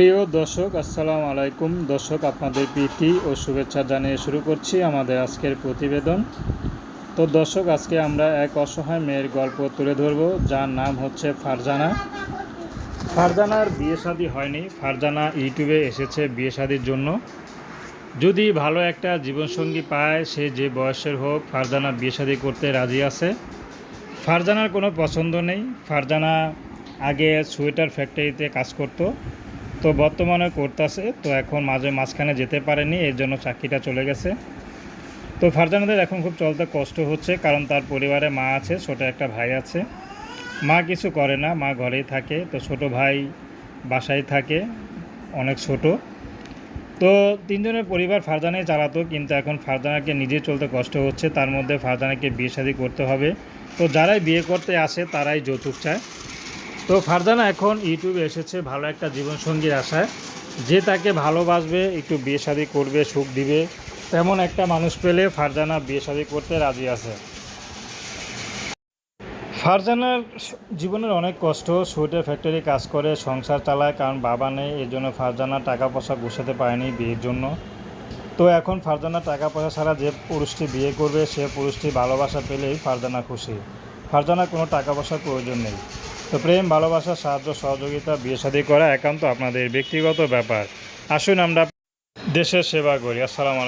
প্রিয় দর্শক, আসসালামু আলাইকুম। দর্শক, আপনাদের প্রীতি ও শুভেচ্ছা জানিয়ে শুরু করছি আমাদের আজকের প্রতিবেদন। তো দর্শক, আজকে আমরা এক অসহায় মেয়ের গল্প তুলে ধরব, যার নাম হচ্ছে ফারজানা। ফারজানার বিয়ে শাদী হয়নি। ফারজানা ইউটিউবে এসেছে বিয়ে শাদির জন্য। যদি ভালো একটা জীবনসঙ্গী পায়, সে যে বয়সের হোক, ফারজানা বিয়ে শাদী করতে রাজি আছে। ফারজানার কোনো পছন্দ নেই। ফারজানা আগে সোয়েটার ফ্যাক্টরিতে কাজ করতো। তো বর্তমানে করতেছে, তো এখন মাঝে মাঝখানে যেতে পারেনি, এর জন্য চাকরিটা চলে গেছে। তো ফারজানাদের এখন খুব চলতে কষ্ট হচ্ছে, কারণ তার পরিবারে মা আছে, ছোট একটা ভাই আছে। মা কিছু করে না, মা ঘরেই থাকে, তো ছোট ভাই বাসায় থাকে, অনেক ছোট। তো তিনজনের পরিবার ফারজানাই চালাতো, কিন্তু এখন ফারজানাকে নিজে চলতে কষ্ট হচ্ছে, তার মধ্যে ফারজানাকে বিয়ে শাদী করতে হবে। তো যারাই বিয়ে করতে আসে, তারাই যৌতুক চায়। তো ফারজানা, এখন ইউটিউবে এসেছে ভালো একটা জীবনসঙ্গীর আশায়। যে তাকে ভালোবাসবে, একটু বিয়ে শাদি করবে, সুখ দিবে, তেমন একটা মানুষ পেলে ফারজানা বিয়ে শাদি করতে রাজি আছে। ফারজানার জীবনের অনেক কষ্ট, সোয়েটার ফ্যাক্টরি কাজ করে, সংসার চালায়, কারণ বাবা নেই এই জন্য ফারজানা টাকা পয়সা গুছাতে পারেনি বিয়ের জন্য। তো এখন ফারজানা টাকা পয়সা ছাড়া যে পুরুষটি বিয়ে করবে, সে পুরুষটি ভালোবাসা পেলেই ফারজানা খুশি। ফারজানা কোনো টাকা পয়সার প্রয়োজন নেই। তো প্রেম, ভালোবাসা, সাহায্য, সহযোগিতা, বিয়ে শাদী করা একান্ত আপনাদের ব্যক্তিগত ব্যাপার। আসুন আমরা দেশের সেবা করি। আসসালামু